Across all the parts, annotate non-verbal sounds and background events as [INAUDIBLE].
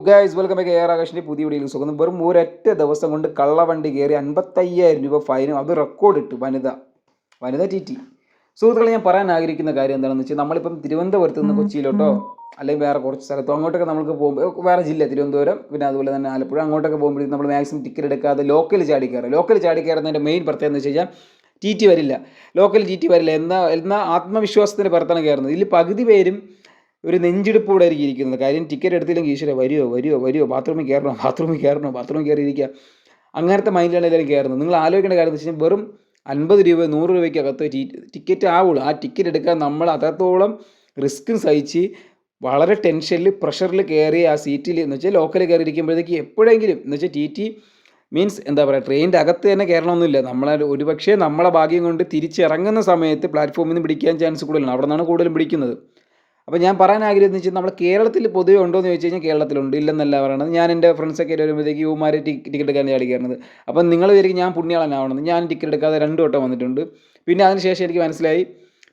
Guys welcome back air ആകാശിന്റെ പുതിയ വീഡിയോയിൽ സുഖം വെറും ഒരൊറ്റ ദിവസം കൊണ്ട് കള്ളവണ്ടി കയറി അൻപത്തയ്യായിരം രൂപ ഫൈനും അത് റെക്കോർഡ് ഇട്ടു. വനിത. വനിത ടി ടി. സുഹൃത്തുക്കളെ ഞാൻ പറയാൻ ആഗ്രഹിക്കുന്ന കാര്യം എന്താണെന്ന് വെച്ചാൽ നമ്മളിപ്പം തിരുവനന്തപുരത്ത് നിന്ന് കൊച്ചിയിലോട്ടോ അല്ലെങ്കിൽ വേറെ കുറച്ച് സ്ഥലത്തോ അങ്ങോട്ടൊക്കെ നമുക്ക് പോകുമ്പോൾ വേറെ ജില്ല തിരുവനന്തപുരം പിന്നെ അതുപോലെ തന്നെ ആലപ്പുഴ അങ്ങോട്ടൊക്കെ പോകുമ്പോഴേക്കും നമ്മൾ മാക്സിമം ടിക്കറ്റ് എടുക്കാതെ ലോക്കൽ ചാടി കയറുക. ലോക്കൽ ചാടി കയറുന്നതിന്റെ മെയിൻ പ്രത്യേകത എന്ന് വെച്ച് കഴിഞ്ഞാൽ ടി ടി വരില്ല. ലോക്കൽ ടി ടി വരില്ല. എന്ന എന്ന ആത്മവിശ്വാസത്തിന്റെ പുറത്താണ് കയറുന്നത്. ഇതിൽ പകുതി പേരും ഒരു നെഞ്ചെടുപ്പോടെ ആയിരിക്കും ഇരിക്കുന്നത്. കാര്യം ടിക്കറ്റ് എടുത്തില്ലെങ്കിൽ ഈശ്വര വരുമോ വരുമോ വരുമോ ബാത്റൂമിൽ കയറണോ? ബാത്റൂമിൽ കയറണോ? ബാത്റൂമിൽ കയറി ഇരിക്കുക. അങ്ങനത്തെ മൈൻഡിലാണ് എല്ലാവരും കയറുന്നത്. നിങ്ങൾ ആലോചിക്കേണ്ട കാര്യം എന്ന് വെച്ച് കഴിഞ്ഞാൽ വെറും അൻപത് രൂപ നൂറ് രൂപയ്ക്ക് അകത്ത് ടിക്കറ്റ് ആവുള്ളൂ. ആ ടിക്കറ്റ് എടുക്കാൻ നമ്മൾ അത്രത്തോളം റിസ്ക്കും സഹിച്ച് വളരെ ടെൻഷനിൽ പ്രഷറിൽ കയറി ആ സീറ്റിൽ എന്ന് വെച്ചാൽ ലോക്കലിൽ കയറി ഇരിക്കുമ്പോഴത്തേക്ക് എപ്പോഴെങ്കിലും എന്ന് വെച്ചാൽ ടി ടി മീൻസ് എന്താ പറയുക ട്രെയിനിന്റെ അകത്ത് തന്നെ കയറണമെന്നില്ല. നമ്മളെ ഒരുപക്ഷേ നമ്മളെ ഭാഗ്യം കൊണ്ട് തിരിച്ചിറങ്ങുന്ന സമയത്ത് പ്ലാറ്റ്ഫോമിൽ നിന്ന് പിടിക്കാൻ ചാൻസ് കൂടുതലാണ്. അവിടെ നിന്നാണ് കൂടുതലും പിടിക്കുന്നത്. അപ്പോൾ ഞാൻ പറയാൻ ആഗ്രഹിക്കുന്നത് വെച്ചാൽ നമ്മുടെ കേരളത്തിൽ പൊതുവെ ഉണ്ടോ എന്ന് ചോദിച്ചു കഴിഞ്ഞാൽ കേരളത്തിലുണ്ട്. ഇല്ലെന്നല്ല പറയണത്. ഞാൻ എന്റെ ഫ്രണ്ട്സൊക്കെ വരുമ്പോഴത്തേക്ക് യുവമാർ ടിക്കറ്റ് എടുക്കാൻ ചാടി കയറുന്നത് അപ്പം നിങ്ങൾ വിചാരിക്കും ഞാൻ പുണ്യാളനാവണമെന്ന്. ഞാൻ ടിക്കറ്റ് എടുക്കാതെ രണ്ട് വട്ടം വന്നിട്ടുണ്ട്. പിന്നെ അതിന് ശേഷം എനിക്ക് മനസ്സിലായി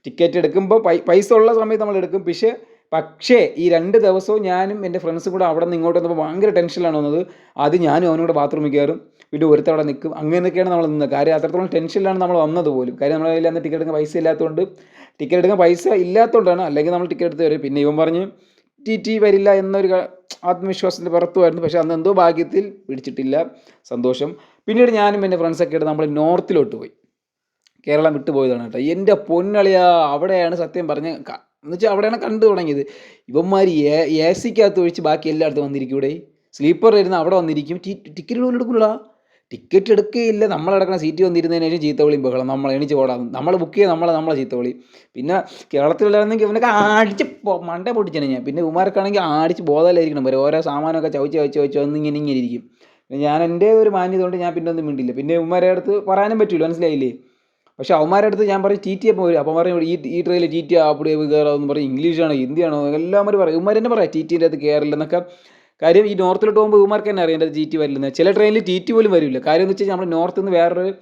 ടിക്കറ്റ് എടുക്കുമ്പോൾ പൈസ ഉള്ള സമയത്ത് നമ്മൾ എടുക്കും. പക്ഷേ പക്ഷേ ഈ രണ്ട് ദിവസവും ഞാനും എന്റെ ഫ്രണ്ട്സും കൂടെ അവിടെ നിന്ന് ഇങ്ങോട്ട് വന്നപ്പോൾ ഭയങ്കര ടെൻഷനിലാണ് വന്നത്. അത് ഞാനും അവനോട് ബാത്റൂമിൽ കയറും. പിന്നെ ഒരുത്തവിടെ നിൽക്കും. അങ്ങനെയൊക്കെയാണ് നമ്മൾ നിന്നത്. കാര്യം അത്രത്തോളം ടെൻഷനിലാണ് നമ്മൾ വന്നത് പോലും. കാര്യം നമ്മളെ കയ്യിൽ അന്ന് ടിക്കറ്റ് എടുക്കാൻ പൈസ ഇല്ലാത്തതുകൊണ്ട്. ടിക്കറ്റ് എടുക്കാൻ പൈസ ഇല്ലാത്തതുകൊണ്ടാണ്. അല്ലെങ്കിൽ നമ്മൾ ടിക്കറ്റ് എടുത്ത് വരും പിന്നെ ഇവൻ പറഞ്ഞ് ടി ടി വരില്ല എന്നൊരു ആത്മവിശ്വാസത്തിന്റെ പുറത്തുമായിരുന്നു പക്ഷേ അന്ന് എന്തോ ഭാഗ്യത്തിൽ പിടിച്ചിട്ടില്ല. സന്തോഷം. പിന്നീട് ഞാനും എന്റെ ഫ്രണ്ട്സൊക്കെ ആയിട്ട് നമ്മൾ നോർത്തിലോട്ട് പോയി. കേരളം വിട്ടുപോയതാണ് കേട്ടോ. എന്റെ പൊന്നളിയാ അവിടെയാണ് സത്യം പറഞ്ഞ് എന്ന് വെച്ചാൽ അവിടെയാണ് കണ്ടു തുടങ്ങിയത്. ഇവന്മാർ എ എ സിക്കകത്ത് ഒഴിച്ച് ബാക്കി എല്ലായിടത്തും വന്നിരിക്കും ഇവിടെ സ്ലീപ്പർ ഇരുന്ന് അവിടെ വന്നിരിക്കും. ടിക്കറ്റ് പോലും എടുക്കില്ല ടിക്കറ്റ് എടുക്കുകയില്ല നമ്മളടക്കുന്ന സീറ്റ് വന്നിരുന്നതിന് ശേഷം ചീത്തവിളിയും ബഹളം നമ്മൾ എണീച്ച് പോടാം. നമ്മൾ ബുക്ക് ചെയ്ത് നമ്മളെ നമ്മളെ ചീത്തവിളി പിന്നെ കേരളത്തിലുള്ളവരെന്നെങ്കിൽ ഇവനൊക്കെ അടിച്ച് മണ്ട പൊട്ടിച്ചാണ് ഞാൻ. പിന്നെ ഉമാർക്കാണെങ്കിൽ അടിച്ച് ബോധമല്ലായിരിക്കണം വരെ ഓരോ സാമാനമൊക്കെ ചവച്ച് ചവച്ച് വെച്ച് ഒന്നിങ്ങനെ ഇങ്ങനെ ഇരിക്കും. ഞാൻ എന്റെ ഒരു മാന്യത കൊണ്ട് ഞാൻ പിന്നെ ഒന്നും മിണ്ടില്ല. പിന്നെ ഉമ്മാരെ അടുത്ത് പറയാനും പറ്റില്ല മനസ്സിലായില്ലേ? പക്ഷെ അവന്മാരുടെ അടുത്ത് ഞാൻ പറയും ടി ടി വരും. അപ്പം പറയും ഈ ഈ ട്രെയിനിൽ ടി ടി അവിടെ കയറാമെന്ന് പറയും. ഇംഗ്ലീഷാണോ ഹിന്ദിയാണോ? എല്ലാവരും പറയും. ഉമ്മാർ തന്നെ പറയാം ടി ടിന്റെ അകത്ത് കയറില്ലെന്നൊക്കെ കാര്യം ഈ നോർത്തിലോട്ട് പോകുമ്പോൾ ഇവന്മാർക്ക് തന്നെ അറിയാം ടി ടി വരില്ലെന്ന്. ചില ട്രെയിനിൽ ടി ടി പോലും വരില്ല. കാര്യം എന്ന് വെച്ചാൽ നമ്മൾ നോർത്തിൽ നിന്ന് വേറൊരു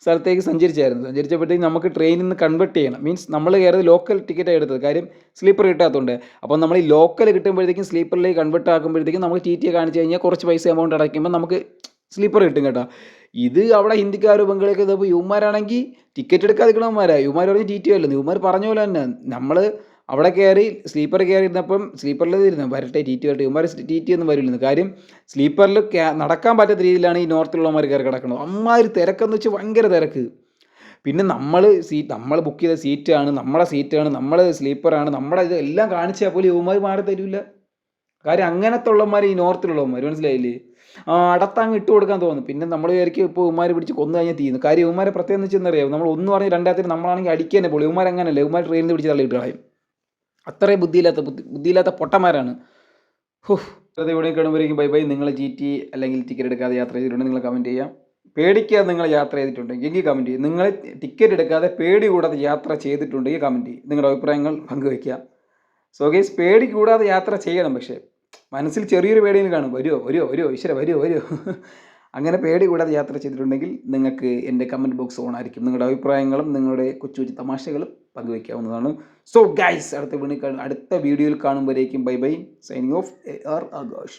സ്ഥലത്തേക്ക് സഞ്ചരിച്ചായിരുന്നു. സഞ്ചരിച്ചപ്പോഴത്തേക്ക് നമുക്ക് ട്രെയിനിൽ നിന്ന് കൺവെർട്ട് ചെയ്യണം. മീൻസ് നമ്മൾ കയറിയത് ലോക്കൽ ടിക്കറ്റ് എടുത്തത്. കാര്യം സ്ലീപ്പർ കിട്ടാത്തതുകൊണ്ട്. അപ്പോൾ നമ്മൾ ഈ ലോക്കൽ കിട്ടുമ്പോഴത്തേക്കും സ്ലീപ്പറിലേക്ക് കൺവെർട്ട് ആക്കുമ്പോഴത്തേക്കും നമുക്ക് ടി ടി കാണിച്ച് കഴിഞ്ഞാൽ കുറച്ച് പൈസ എമൗണ്ട് അടയ്ക്കുമ്പോൾ നമുക്ക് സ്ലീപ്പർ കിട്ടും കേട്ടോ. ഇത് അവിടെ ഹിന്ദിക്കാർ ബംഗാളിയൊക്കെ ഇതപ്പോൾ യുവമാരാണെങ്കിൽ ടിക്കറ്റ് എടുക്കാതെ നിൽക്കണവന്മാരാ യുവമാർ പറഞ്ഞ് ടി ടി അല്ലെന്ന് യുവമാർ പറഞ്ഞ പോലെ തന്നെ. നമ്മൾ അവിടെ കയറി സ്ലീപ്പർ കയറി ഇരുന്നപ്പം സ്ലീപ്പറിൽ ഇരുന്നു വരട്ടെ ടി ടി വരട്ടെ. ഇവന്മാർ ടി ടി ഒന്നും വരില്ലെന്ന് കാര്യം സ്ലീപ്പറിൽ നടക്കാൻ പറ്റാത്ത രീതിയിലാണ് ഈ നോർത്തിലുള്ളവന്മാർ കയറി കിടക്കുന്നത് അമ്മാതിരി തിരക്കെന്ന് വെച്ചാൽ ഭയങ്കര തിരക്ക്. പിന്നെ നമ്മൾ സീറ്റ് നമ്മൾ ബുക്ക് ചെയ്ത സീറ്റാണ് നമ്മുടെ സീറ്റാണ് നമ്മൾ സ്ലീപ്പറാണ് നമ്മുടെ ഇത് എല്ലാം കാണിച്ചാൽ പോലും ഇവന്മാർ മാറി തരില്ല കാര്യം അങ്ങനത്തെ ഉള്ളമാർ ഈ നോർത്തിലുള്ളവന്മാർ മനസ്സിലായില്ലേ? ആ അടത്തങ്ങ് ഇട്ട് കൊടുക്കാൻ തോന്നുന്നു. പിന്നെ നമ്മൾ വിചാരിക്കും ഇപ്പോൾ ഉമാരെ പിടിച്ച് കൊന്നു കഴിഞ്ഞാൽ തീരുന്നു. കാര്യം ഉമാരെ പ്രത്യേകം വെച്ചെന്നറിയാം നമ്മൾ ഒന്ന് പറഞ്ഞ് രണ്ടാമത്തിന് നമ്മളാണെങ്കിൽ അടിക്കാനേ പോളി. ഉമാർ അങ്ങനെയല്ല ഉമാർ ട്രെയിനിൽ പിടിച്ച് തള്ളിയിട്ട് കളയും. അത്രയും ബുദ്ധിയില്ലാത്ത ബുദ്ധി ബുദ്ധിയില്ലാത്ത പൊട്ടന്മാരാണ്. ഹോ. അത് ഇവിടെ കാണുമ്പോഴേക്കും ബൈ ബൈ. നിങ്ങൾ ജി ടി അല്ലെങ്കിൽ ടിക്കറ്റ് എടുക്കാതെ യാത്ര ചെയ്തിട്ടുണ്ടെങ്കിൽ നിങ്ങൾ കമന്റ് ചെയ്യാം. പേടിക്കാതെ നിങ്ങൾ യാത്ര ചെയ്തിട്ടുണ്ടെങ്കിൽ എങ്കിൽ കമന്റ് ചെയ്യും. നിങ്ങൾ ടിക്കറ്റ് എടുക്കാതെ പേടി കൂടാതെ യാത്ര ചെയ്തിട്ടുണ്ടെങ്കിൽ കമന്റ് ചെയ്യും. നിങ്ങളുടെ അഭിപ്രായങ്ങൾ പങ്കുവയ്ക്കുക സോ ഗൈസ് പേടി കൂടാതെ യാത്ര ചെയ്യണം പക്ഷേ മനസ്സിൽ ചെറിയൊരു പേടിയിൽ കാണും. വരുമോ വരുമോ വരുമോ ഈശ്വര വരുമോ വരുമോ [LAUGHS] അങ്ങനെ പേടി കൂടാതെ യാത്ര ചെയ്തിട്ടുണ്ടെങ്കിൽ നിങ്ങൾക്ക് എന്റെ കമന്റ് ബോക്സ് ഓൺ ആയിരിക്കും. നിങ്ങളുടെ അഭിപ്രായങ്ങളും നിങ്ങളുടെ കൊച്ചു കൊച്ചു തമാശകളും പങ്കുവയ്ക്കാവുന്നതാണ്. സോ ഗൈസ് അടുത്ത വീഡിയോ അടുത്ത വീഡിയോയിൽ കാണുമ്പോഴേക്കും bye bye signing off A R Aghosh